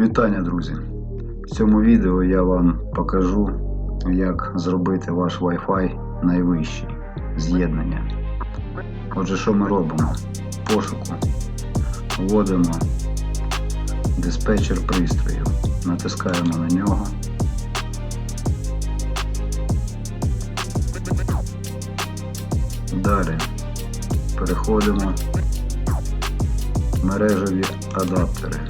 вітання, друзі! В цьому відео я вам покажу, як зробити ваш Wi-Fi найвищий з'єднання. Отже, що ми робимо? Пошуку вводимо диспетчер пристрою, натискаємо на нього. Далі переходимо в мережеві адаптери.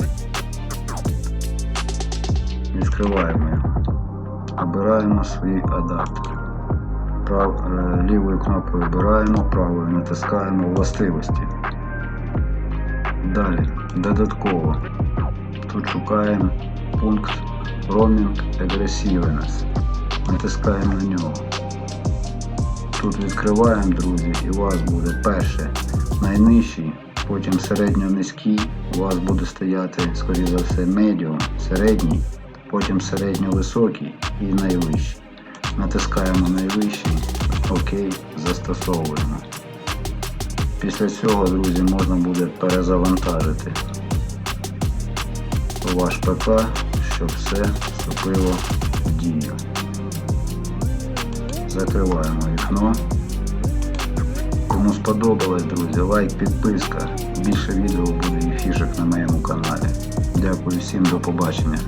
Відкриваємо його. Обираємо свій адаптер. Прав, е, лівою кнопкою обираємо, правою натискаємо властивості. Далі додатково. Тут шукаємо пункт Roaming Aggressiveness. Натискаємо на нього. Тут відкриваємо, друзі, і у вас буде перше найнижчий, потім середньо-низький, у вас буде стояти, скоріше за все, медіум, середній, потім середньо-високий і найвищий. Натискаємо найвищий, ОК, застосовуємо. Після цього, друзі, можна буде перезавантажити ваш ПК, щоб все вступило в дію. Закриваємо вікно. Кому сподобалось, друзі, лайк, підписка. Більше відео буде і фішок на моєму каналі. Дякую всім, до побачення.